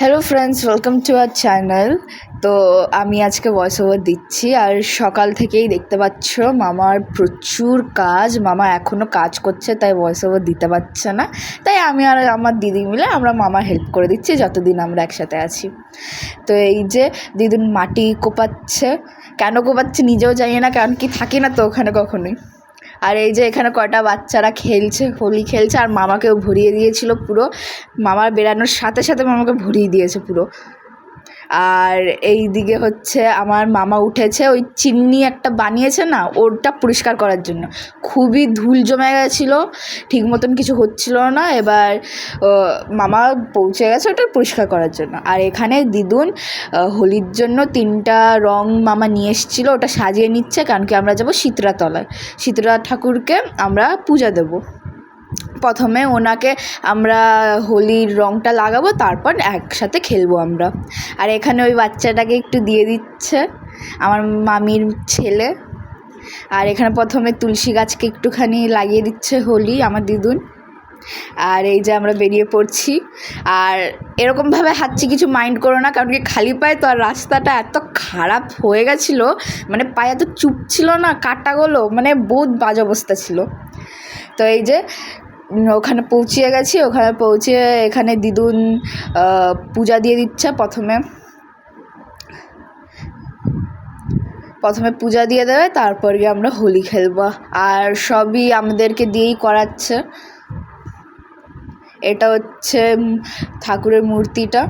Hello friends welcome to our channel তো আমি আজকে ভয়েস ওভার দিচ্ছি, আর সকাল থেকেই দেখতে পাচ্ছ, মামার প্রচুর কাজ। মামা এখনও কাজ করছে, তাই ভয়েস ওভার দিতে পারছে না। তাই আমি আর আমার দিদি মিলে আমরা মামার হেল্প করে দিচ্ছি, যতদিন আমরা একসাথে আছি। তো এই যে দিদুন মাটি কোপাচ্ছে, কেন কোপাচ্ছে নিজেও জানি না, কারণ কি থাকি না তো ওখানে কখনোই। আর এই যে এখানে কয়টা বাচ্চারা খেলছে, হোলি খেলছে, আর মামাকেও ভরিয়ে দিয়েছিল পুরো। মামার বেরানোর সাথে সাথে মামাকে ভরিয়ে দিয়েছে পুরো। আর এই দিকে হচ্ছে আমার মামা উঠেছে, ওই চিমনি একটা বানিয়েছে না ওটা পরিষ্কার করার জন্য। খুবই ধুল জমে গেছিল, ঠিক মতন কিছু হচ্ছিল না, এবার মামা পৌঁছে গেছে ওটা পরিষ্কার করার জন্য। আর এখানে দিদুন হোলির জন্য তিনটা রং মামা নিয়ে এসেছিল, ওটা সাজিয়ে নিচ্ছে, কারণ কি আমরা যাব শীতলা ঠাকুরকে আমরা পূজা দেবো। প্রথমে ওনাকে আমরা হোলির রঙটা লাগাবো, তারপর একসাথে খেলব আমরা। আর এখানে ওই বাচ্চাটাকে একটু দিয়ে দিচ্ছে, আমার মামির ছেলে। আর এখানে প্রথমে তুলসী গাছকে একটুখানি লাগিয়ে দিচ্ছে হোলি, আমার দিদুন। আর এই যে আমরা বেরিয়ে পড়ছি। আর এরকমভাবে হাঁটছি, কিছু মাইন্ড করো না, কারণ কি খালি পায়ে তো আর রাস্তাটা এত খারাপ হয়ে গেছিল। মানে পায়ে এত চুপ ছিল না কাটাগুলো মানে বহুত বাজে অবস্থা ছিল। তো এই যে ওখানে পৌঁছিয়ে গেছি। ওখানে পৌঁছে এখানে দিদুন পূজা দিয়ে দিচ্ছে প্রথমে। প্রথমে পূজা দিয়ে দেবে, তারপর আমরা হোলি খেলব। আর সবই আমাদেরকে দিয়েই করাচ্ছে। এটা হচ্ছে ঠাকুরের মূর্তিটা।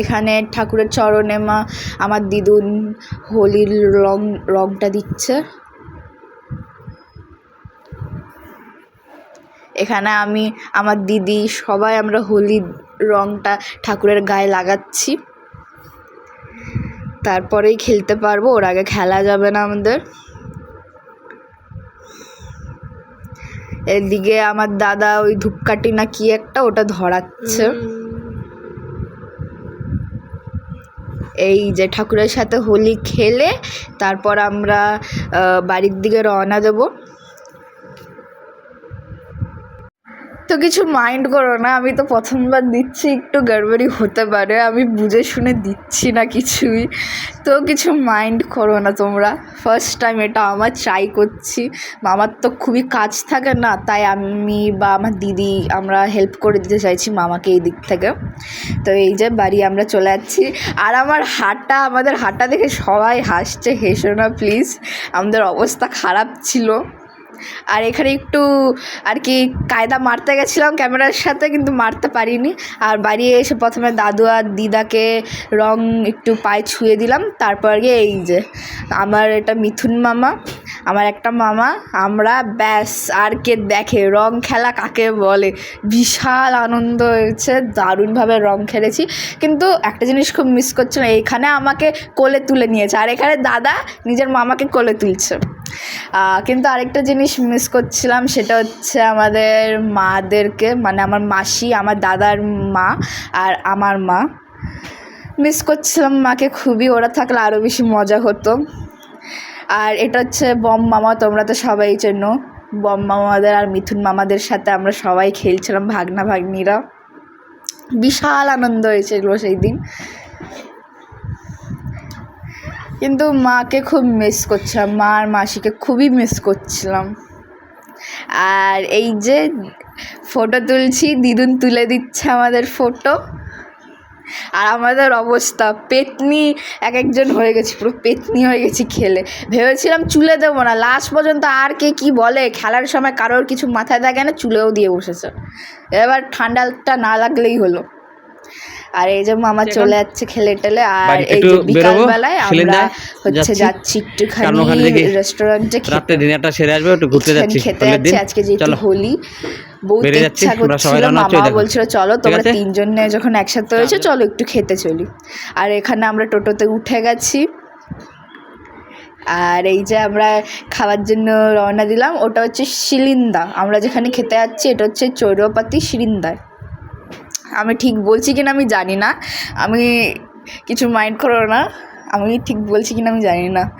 এখানে ঠাকুরের চরণে মা, আমার দিদুন হোলির রং, রংটা দিচ্ছে। এখানে আমি, আমার দিদি, সবাই আমরা হোলির রংটা ঠাকুরের গায়ে লাগাচ্ছি। তারপরেই খেলতে পারব, ওর আগে খেলা যাবে না আমাদের। এদিকে আমার দাদা ওই ধূপকাঠি না কি একটা, ওটা ধরাচ্ছে। এই যে ঠাকুরের সাথে হোলি খেলে, তারপর আমরা বাড়ির দিকে রওনা দেবো। তো কিছু মাইন্ড করো না, আমি তো প্রথমবার দিচ্ছি, একটু গড়বড়ি হতে পারে, আমি বুঝে শুনে দিচ্ছি না কিছুই। তো কিছু মাইন্ড করো না তোমরা ফার্স্ট টাইম এটা আমার ট্রাই করছি। মামার তো খুবই কাজ থাকে না, তাই আমি বা আমার দিদি আমরা হেল্প করে দিতে চাইছি মামাকে এই দিক থেকে। তো এই যে বাড়ি আমরা চলে যাচ্ছি, আর আমার হাঁটা, আমাদের হাঁটা দেখে সবাই হাসছে, হেসো না প্লিজ আমাদের অবস্থা খারাপ ছিল। আর এখানে একটু আর কি কায়দা মারতে গেছিলাম ক্যামেরার সাথে, কিন্তু মারতে পারিনি। আর বাড়ি এসে প্রথমে দাদু আর দিদাকে রং একটু পায়ে ছুঁয়ে দিলাম, তারপর গিয়ে এই যে আমার এটা মিথুন মামা, আমার একটা মামা, আমরা ব্যাস আর কে দেখে রং খেলা কাকে বলে। বিশাল আনন্দ হয়েছে, দারুণভাবে রং খেলেছি। কিন্তু একটা জিনিস খুব মিস করছিলাম এইখানে আমাকে কোলে তুলে নিয়েছে। আর এখানে দাদা নিজের মামাকে কোলে তুলছে। কিন্তু আরেকটা জিনিস মিস করছিলাম, সেটা হচ্ছে আমাদের মাদেরকে মানে আমার মাসি, আমার দাদার মা আর আমার মা। মিস করছিলাম মাকে খুবই, ওরা থাকলে আরও বেশি মজা হতো। আর এটা হচ্ছে বম মামা, তোমরা তো সবাই চেনো। বম মামাদের আর মিথুন মামাদের সাথে আমরা সবাই খেলছিলাম ভাগনা ভাগ্নিরা। বিশাল আনন্দ হয়েছিল সেই দিন। কিন্তু মাকে খুব মিস করছিলাম, মা আর মাসিকে খুবই মিস করছিলাম। আর এই যে ফটো তুলছি, দিদুন তুলে দিচ্ছে আমাদের ফটো আর আমাদের অবস্থা, পেতনি এক একজন হয়ে গেছি, পুরো পেতনি হয়ে গেছি খেলে। ভেবেছিলাম চুলে দেবো না লাস্ট পর্যন্ত আর কে কি বলে, খেলার সময় কারোর কিছু মাথায় থাকে না, চুলেও দিয়ে বসেছে। এবার ঠান্ডাটা না লাগলেই হলো। আর এই যে মামা চলে যাচ্ছে খেলে টেলে আর এই যে বিকালবেলায় আমরা হচ্ছে যাচ্ছি। একটুখানি রেস্টুরেন্টে রাত্রে ডিনারটা সেরে আসবে একটু ঘুরতে যাচ্ছি। খেতে যাচ্ছি আজকে যেহেতু হোলি বহুত ইচ্ছা করছিল মামা বলছিল চলো তোমরা? তিনজনে যখন একসাথে হয়েছে চলো একটু খেতে চলি। আর এখানে আমরা টোটোতে উঠে গেছি। আর এই যে আমরা খাওয়ার জন্য রওনা দিলাম ওটা হচ্ছে শিলিন্দা। আমরা যেখানে খেতে যাচ্ছি এটা হচ্ছে চৌরপাতি শিলিন্দায়। আমি ঠিক বলছি কিনা আমি জানি না। আমি কিছু মাইন্ড করো না। আমি ঠিক বলছি কিনা আমি জানি না।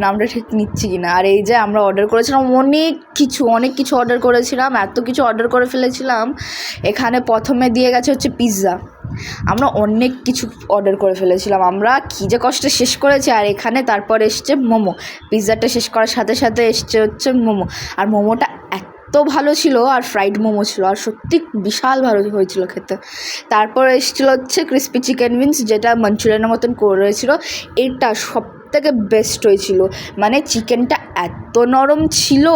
নামটা ঠিক নিচ্ছি কি না আর এই যে আমরা অর্ডার করেছিলাম অনেক কিছু অনেক কিছু অর্ডার করেছিলাম, এত কিছু অর্ডার করে ফেলেছিলাম। এখানে প্রথমে দিয়ে গেছে হচ্ছে পিৎজা আমরা অনেক কিছু অর্ডার করে ফেলেছিলাম। আমরা কী যে কষ্টে শেষ করেছি, আর এখানে তারপর এসছে মোমো। পিৎজাটা শেষ করার সাথে সাথে এসছে হচ্ছে মোমো। আর মোমোটা এত ভালো ছিল আর ফ্রাইড মোমো ছিল আর সত্যি বিশাল ভালো হয়েছিল খেতে। তারপর এসেছিল হচ্ছে ক্রিস্পি চিকেন উইংস যেটা মাঞ্চুরিয়ানের মতন করেছিল। এটা সব থেকে বেস্ট হয়েছিল। মানে চিকেনটা এত নরম ছিল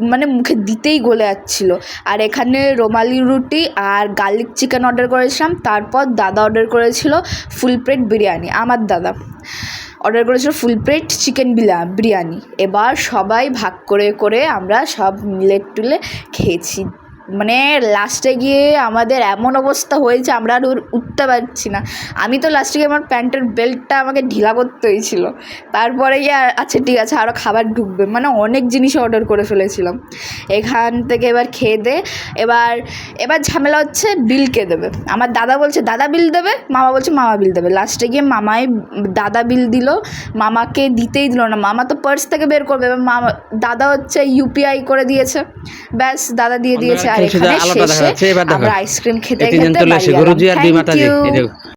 মানে মুখে দিতেই গলে যাচ্ছিল। আর এখানে রোমালি রুটি আর গার্লিক চিকেন অর্ডার করেছিলাম। তারপর দাদা অর্ডার করেছিল ফুল প্লেট বিরিয়ানি, আমার দাদা। অর্ডার করেছিল ফুল প্লেট চিকেন বিলা, বিরিয়ানি। এবার সবাই ভাগ করে করে আমরা সব মিলে টুলে খেয়েছি। মানে লাস্টে গিয়ে আমাদের এমন অবস্থা হয়েছে আমরা আর উঠতে পারছি না। আমি তো লাস্টে গিয়ে আমার প্যান্টের বেল্টটা আমাকে ঢিলা করতে হয়েছিল। তারপরে গিয়ে আচ্ছা ঠিক আছে আরও খাবার ঢুকবে। মানে অনেক জিনিস অর্ডার করে ফেলেছিলাম। এখান থেকে এবার খেয়ে দে এবার এবার ঝামেলা হচ্ছে বিল কে দেবে। আমার দাদা বলছে দাদা বিল দেবে? মামা বলছে মামা বিল দেবে। লাস্টে গিয়ে মামাই দাদা বিল দিল মামাকে দিতেই দিল না। মামা তো পার্স থেকে বের করবে। এবার মামা দাদা হচ্ছে ইউপিআই করে দিয়েছে। ব্যাস দাদা দিয়ে দিয়েছে। খেয়ে শুধু এখানে আলোটা দেখা শেষে যাচ্ছে, এবার দেখো। আমরা আইসক্রিম খেতে খেতে বাড়ি গেলাম। Thank you